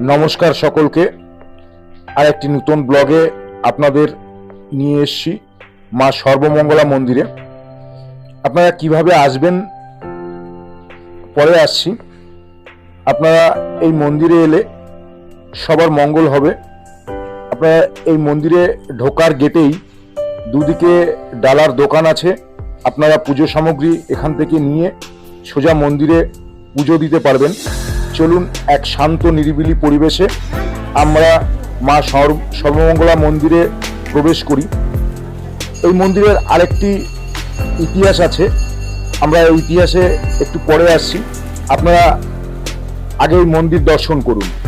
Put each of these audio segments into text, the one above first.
নমস্কার সকলকে। আর একটি নতুন ব্লগে আপনাদের নিয়ে এসেছি মা সর্বমঙ্গলা মন্দিরে। আপনারা কীভাবে আসবেন? পরে আসছি। আপনারা এই মন্দিরে এলে সবার মঙ্গল হবে। আপনারা এই মন্দিরে ঢোকার গেটেই দুদিকে ডালার দোকান আছে। আপনারা পুজো সামগ্রী এখান থেকে নিয়ে সোজা মন্দিরে পুজো দিতে পারবেন। চলুন এক শান্ত, নিরিবিলি পরিবেশে আমরা মা সর্ব- সর্বমঙ্গলা মন্দিরে প্রবেশ করি। এই মন্দিরের আরেকটি ইতিহাস আছে। আমরা ইতিহাসে একটু পরে আসছি। আপনারা আগে এই মন্দির দর্শন করুন।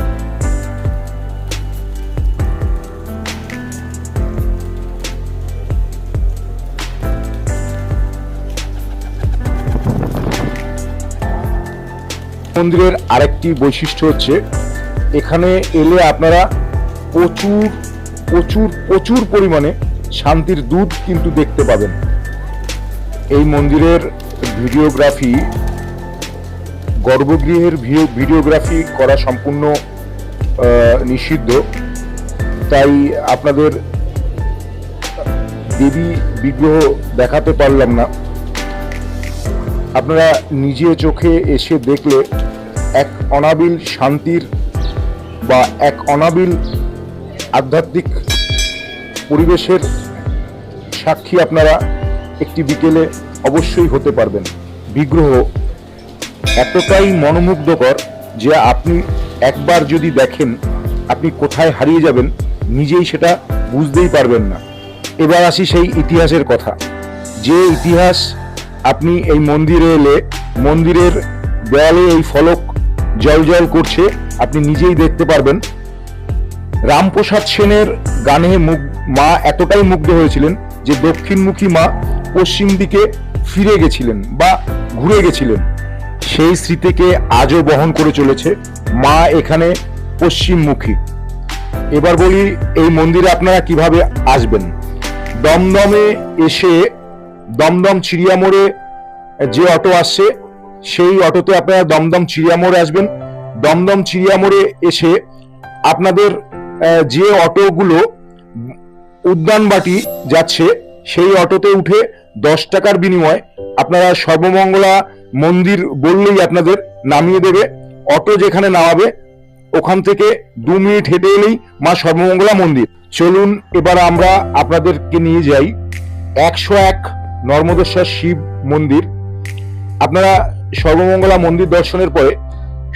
মন্দিরের আরেকটি বৈশিষ্ট্য হচ্ছে, এখানে এলে আপনারা প্রচুর প্রচুর প্রচুর পরিমাণে শান্তির দুধ কিন্তু দেখতে পাবেন। এই মন্দিরের ভিডিওগ্রাফি, গর্ভগৃহের ভিডিওগ্রাফি করা সম্পূর্ণ নিষিদ্ধ। তাই আপনাদের দেবী বিগ্রহ দেখাতে পারলাম না। আপনারা নিজে চোখে এসে দেখলে এক অনাবিল শান্তির বা এক অনাবিল আধ্যাত্মিক পরিবেশের সাক্ষী আপনারা একটি বিকেলে অবশ্যই হতে পারবেন। বিগ্রহ এতটাই মনোমুগ্ধকর যে আপনি একবার যদি দেখেন, আপনি কোথায় হারিয়ে যাবেন, নিজেই সেটা বুঝতেই পারবেন না। এবার আসি সেই ইতিহাসের কথা। যে ইতিহাস আপনি এই মন্দিরে এলে, মন্দিরের দেয়ালে এই ফলক জল জল করছে, আপনি নিজেই দেখতে পারবেন। রামপ্রসাদ সেনের গানে মুগ মা এতটাই মুগ্ধ হয়েছিলেন যে দক্ষিণমুখী মা পশ্চিম দিকে ফিরে গেছিলেন বা ঘুরে গেছিলেন। সেই স্মৃতিকে আজও বহন করে চলেছে মা এখানে পশ্চিমমুখী। এবার বলি, এই মন্দিরে আপনারা কীভাবে আসবেন? দমদমে এসে দমদম চিড়িয়া মোড়ে যে অটো আসছে, সেই অটোতে আপনারা দমদম চিড়িয়া মোড়ে আসবেন। দমদম চিড়িয়া মোড়ে এসে আপনাদের যে অটোগুলো উদ্যানবাটি যাচ্ছে, সেই অটোতে উঠে দশ টাকার বিনিময়ে আপনারা সর্বমঙ্গলা মন্দির বললেই আপনাদের নামিয়ে দেবে। অটো যেখানে নামাবে, ওখান থেকে দু মিনিট হেঁটে এলেই মা সর্বমঙ্গলা মন্দির। চলুন, এবার আমরা আপনাদেরকে নিয়ে যাই। একশো এক নর্মদেশ্বর শিব মন্দির। আপনারা সর্বমঙ্গলা মন্দির দর্শনের পরে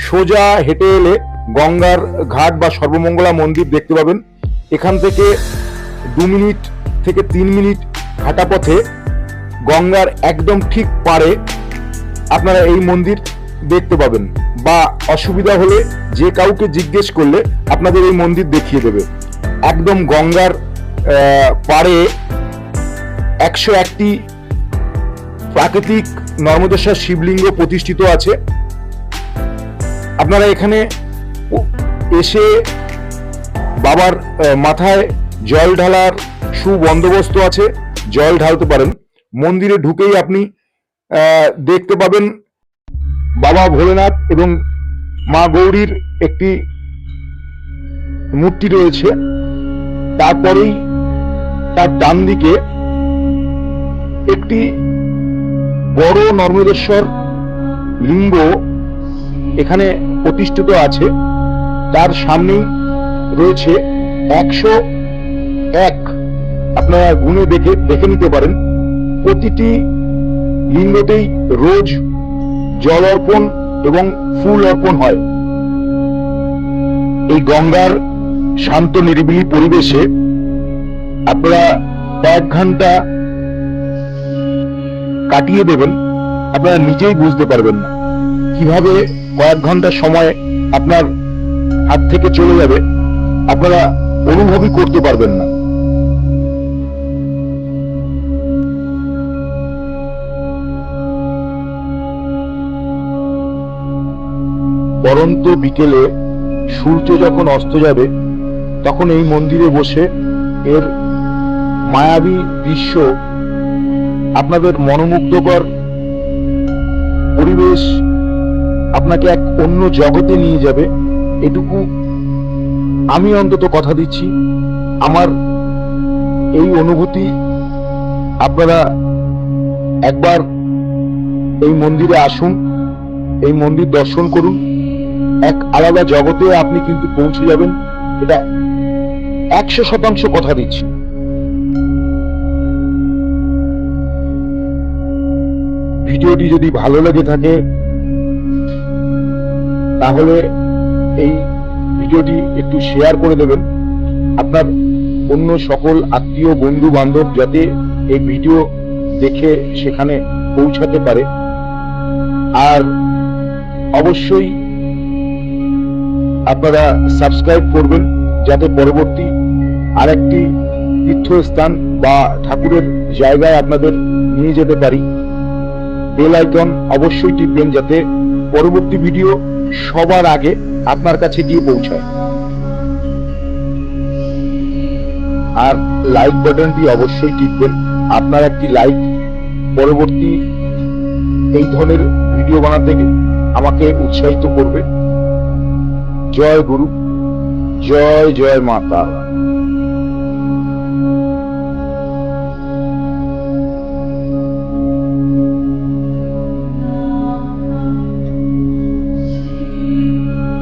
সোজা হেঁটে এলে গঙ্গার ঘাট বা সর্বমঙ্গলা মন্দির দেখতে পাবেন। এখান থেকে দু মিনিট থেকে তিন মিনিট হাঁটা পথে গঙ্গার একদম ঠিক পারে আপনারা এই মন্দির দেখতে পাবেন বা অসুবিধা হলে যে কাউকে জিজ্ঞেস করলে আপনাদের এই মন্দির দেখিয়ে দেবে। একদম গঙ্গার পাড়ে একশো একটি প্রাকৃতিক নর্মদেশ্বর শিবলিঙ্গ প্রতিষ্ঠিত আছে। আপনারা এখানে এসে বাবার মাথায় জল ঢালার সুবন্দোবস্ত আছে। জল ঢালতে পারেন। মন্দিরে ঢুকেই আপনি দেখতে পাবেন বাবা ভোলেনাথ এবং মা গৌরীর একটি মূর্তি রয়েছে। তারপরেই তার ডান দিকে একটি বড় নর্মদেশ্বর লিঙ্গ এখানে প্রতিষ্ঠিত আছে। তার সামনেই রয়েছে একশো এক। আপনারা গুণে দেখে দেখে নিতে পারেন। প্রতিটি লিঙ্গতেই রোজ জল অর্পণ এবং ফুল অর্পণ হয়। এই গঙ্গার শান্ত নিরিবিলি পরিবেশে আপনারা কয়েক ঘণ্টা কাটিয়ে দেবেন, আপনারা নিজেই বুঝতে পারবেন না। কীভাবে কয়েক ঘণ্টা সময় আপনার হাত থেকে চলে যাবে, আপনারা অনুভবই করতে পারবেন না। পরন্ত বিকেলে সূর্য যখন অস্ত যাবে, তখন এই মন্দিরে বসে এর মায়াবী দৃশ্য আপনাদের মনোমুগ্ধকর পরিবেশ আপনাকে এক অন্য জগতে নিয়ে যাবে, এটুকু আমি অন্তত কথা দিচ্ছি। আমার এই অনুভূতি আপনারা একবার এই মন্দিরে আসুন, এই মন্দির দর্শন করুন। এক আলাদা জগতে আপনি কিন্তু পৌঁছে যাবেন, এটা একশো শতাংশ কথা দিচ্ছি। ভিডিওটি যদি ভালো লেগে থাকে, তাহলে এই ভিডিওটি একটু শেয়ার করে দেবেন। আপনার অন্য সকল আত্মীয় বন্ধু বান্ধব যাতে এই ভিডিও দেখে সেখানে পৌঁছাতে পারে। আর অবশ্যই আপনারা সাবস্ক্রাইব করবেন, যাতে পরবর্তী আরেকটি তীর্থস্থান বা ঠাকুরের জায়গায় আপনাদের নিয়ে যেতে পারি। বেল আইকন অবশ্যই টিপবেন যাতে পরবর্তী ভিডিও সবার আগে আপনার কাছে গিয়ে পৌঁছায়। আর লাইক বাটনটি অবশ্যই টিপবেন। আপনার একটি লাইক পরবর্তী এই ধরনের ভিডিও বানাতে আমাকে উৎসাহিত করবে। জয় গুরু, জয় জয় মাতা।